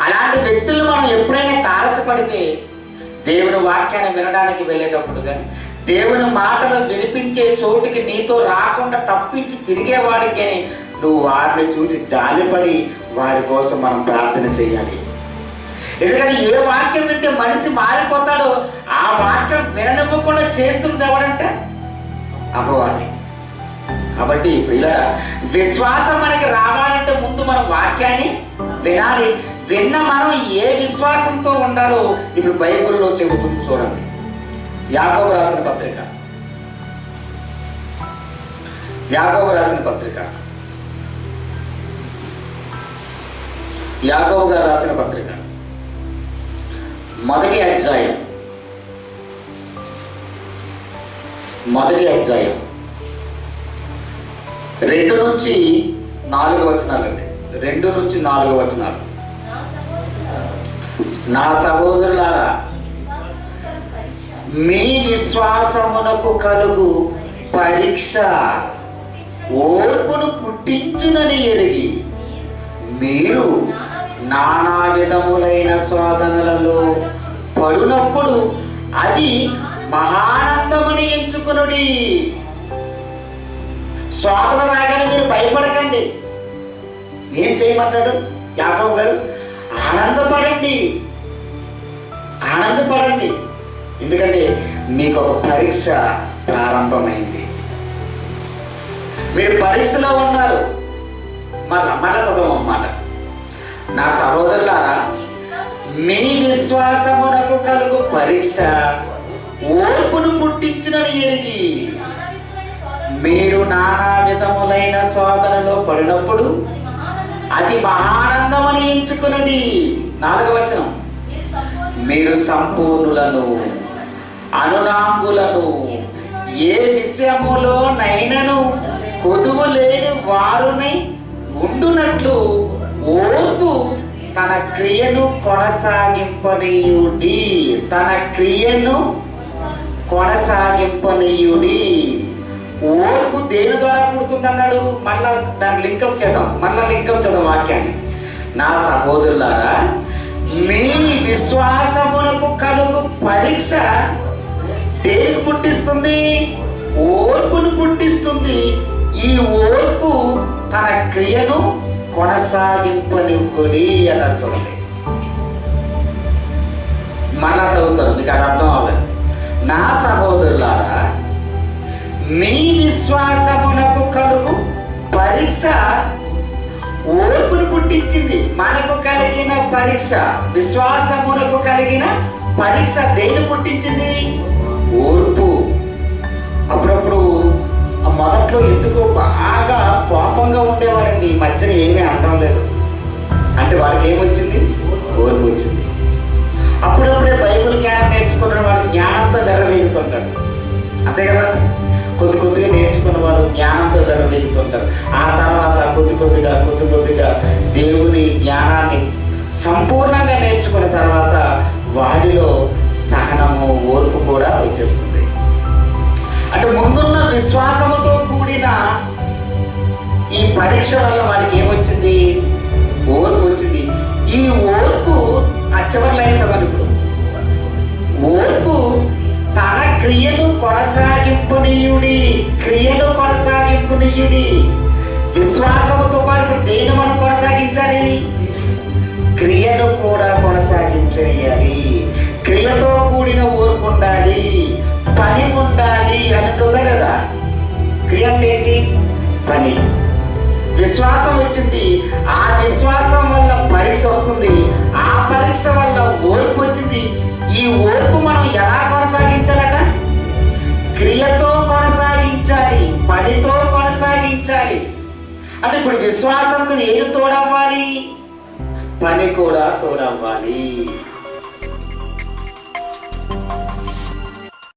అలాంటి వ్యక్తులు మనం ఎప్పుడైనా తారసపడితే దేవుని వాక్యాన్ని వినడానికి వెళ్ళేటప్పుడు కానీ దేవుని మాటలు వినిపించే చోటుకి నీతో రాకుండా తప్పించి తిరిగేవాడికి కానీ నువ్వు వారిని చూసి జాలిపడి వారి కోసం మనం ప్రార్థన చేయాలి. ఎందుకంటే ఏ వాక్యం వింటే మనిషి మారిపోతాడో ఆ వాక్యం విననివ్వకుండా చేస్తుంది ఎవడంటే అపవాది కాబట్టి పిల్ల విశ్వాసం మనకి రావాలంటే ముందు మనం వాక్యాన్ని వినాలి. విన్న మనం ఏ విశ్వాసంతో ఉండాలో ఇప్పుడు బైబిల్లో చెబుతుంది చూడండి. యాగోబు రాసిన పత్రిక. యాగవ రాసిన పత్రిక. యాగోబు గారు రాసిన పత్రిక. మొదటి అధ్యాయం. మొదటి అధ్యాయం. రెండు నుంచి నాలుగు వచనాలండి. రెండు నుంచి నాలుగు వచనాలు. నా సహోదరులారా మీ విశ్వాసమునకు కలుగు పరీక్ష ఓర్పును పుట్టించునని ఎరిగి మీరు నానా విధములైన శోధనలలో పడునప్పుడు అది మహానందమని ఎంచుకునుడి. శోధన రాగానే మీరు భయపడకండి. ఏం చేయమన్నాడు యాకవ్ గారు ఆనందపడండి. ఆనందపడండి. ఎందుకంటే మీకు ఒక పరీక్ష ప్రారంభమైంది. మీరు పరీక్షలో ఉన్నారు. మళ్ళా మళ్ళా చదవం అన్నమాట నా సహోదరులారా మీ విశ్వాసమునకు కలుగు పరీక్ష ఓర్పును పుట్టించిన ఎరిగి మీరు నానా విధములైన శోధనలో పడినప్పుడు అది మహానందమని ఎంచుకునుడి నాలుగవ వచనం. మీరు సంపూర్ణులను అనునాంగులను ఏ విషయములో నైనను కొదువు లేని వారుని ఉండునట్లు ఓర్పు తన క్రియను కొనసాగింపనీయుడి. తన క్రియను కొనసాగింపనీయుడి. ఓర్పు దేని ద్వారా పుడుతుంది అన్నాడు మళ్ళా దాన్ని లింకప్ చేద్దాం. మళ్ళా లింకప్ చేద్దాం వాక్యాన్ని. నా సహోదరులారా మీ విశ్వాసమునకు కలుగు పరీక్ష దేనికి పుట్టిస్తుంది? ఓర్పును పుట్టిస్తుంది. ఈ ఓర్పు తన క్రియను కొనసాగింపనివ్వని అన్నాడు చూడండి. మళ్ళా చదువుతారు మీకు అది అర్థం అవ్వలేదు నా సహోదరులారా మీ విశ్వాసమునకు కలుగు పరీక్ష ఓర్పును పుట్టించింది. మనకు కలిగిన పరీక్ష విశ్వాసమునకు కలిగిన పరీక్ష దేని పుట్టించింది? ఓర్పు. అప్పుడప్పుడు మొదట్లో ఎందుకు బాగా కోపంగా ఉండేవారండి. ఈ మధ్యన ఏమీ అనడం లేదు. అంటే వాళ్ళకి ఏమొచ్చింది? ఓర్పు వచ్చింది. అప్పుడప్పుడే బైబిల్ జ్ఞానం నేర్చుకుంటున్న వాళ్ళకి జ్ఞానంతో నెరవేరుతుంటాడు అంతే కదా? నేర్చుకున్న వారు జ్ఞానంతో నెరవేరుతుంటారు ఆ తర్వాత కొద్ది కొద్దిగా కొద్ది కొద్దిగా దేవుని జ్ఞానాన్ని సంపూర్ణంగా నేర్చుకున్న తర్వాత వాడిలో సహనము ఓర్పు కూడా వచ్చేస్తుంది. అంటే ముందున్న విశ్వాసముతో కూడిన ఈ పరీక్ష వల్ల వాడికి ఏమొచ్చింది? నీయుడి క్రియలు కొనసాగింపు నీయుడి విశ్వాసముతో పాటు దేని మనం కొనసాగించాలి క్రియను కూడా కొనసాగించేయాలి క్రియతో కూడిన ఓర్పు ఉండాలి పని ఉండాలి అంటుందా కదా. క్రియ అంటే ఏంటి? పని. విశ్వాసం వచ్చింది. ఆ విశ్వాసం వల్ల పరీక్ష వస్తుంది. ఆ పరీక్ష వల్ల ఓర్పు వచ్చింది. ఈ ఓర్పు మనం ఎలా అంటే ఇప్పుడు విశ్వాసంతో ఏది తోడవ్వాలి? పని కూడా తోడవ్వాలి.